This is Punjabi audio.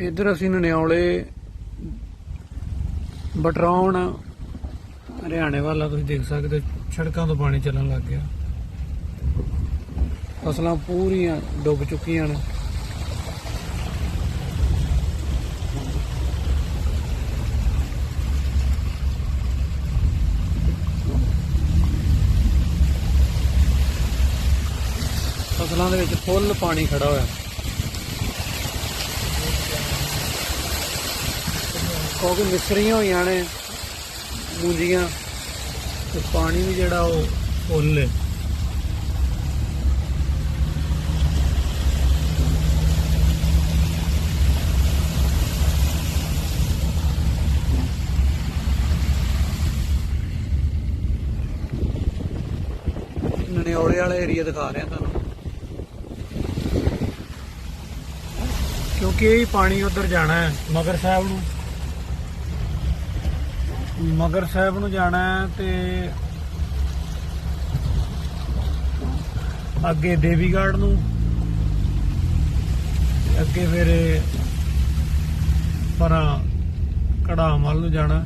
ਇੱਧਰ ਅਸੀਂ ਨਨਿਓਲੇ ਬਟਰਾਉਣ ਹਰਿਆਣੇ ਵਾਲਾ ਤੁਸੀਂ ਦੇਖ ਸਕਦੇ ਹੋ, ਸੜਕਾਂ ਤੋਂ ਪਾਣੀ ਚੱਲਣ ਲੱਗ ਗਿਆ। ਫਸਲਾਂ ਪੂਰੀਆਂ ਡੁੱਬ ਚੁੱਕੀਆਂ ਨੇ। ਫਸਲਾਂ ਦੇ ਵਿੱਚ ਫੁੱਲ ਪਾਣੀ ਖੜਾ ਹੋਇਆ। ਕਿਉਂਕਿ ਮਿਸਰੀਆਂ ਹੋਈਆਂ ਨੇ ਮੂੰਜੀਆਂ ਤੇ ਪਾਣੀ ਵੀ ਜਿਹੜਾ ਉਹ ਫੁੱਲ ਹੈ। ਨਨਿਓਲੇ ਵਾਲਾ ਏਰੀਆ ਦਿਖਾ ਰਿਹਾ ਤੁਹਾਨੂੰ। ਕਿਉਂਕਿ ਇਹ ਹੀ ਪਾਣੀ ਉਧਰ ਜਾਣਾ ਹੈ, ਮਗਰ ਸਾਹਿਬ ਨੂੰ। ਮਗਰ ਸਾਹਿਬ ਨੂੰ ਜਾਣਾ ਹੈ ਤੇ ਅੱਗੇ ਦੇਵੀਗੜ੍ਹ ਨੂੰ। ਅੱਗੇ ਫਿਰ ਪਰਾਂ ਕੜਾਮ ਵੱਲ ਨੂੰ ਜਾਣਾ।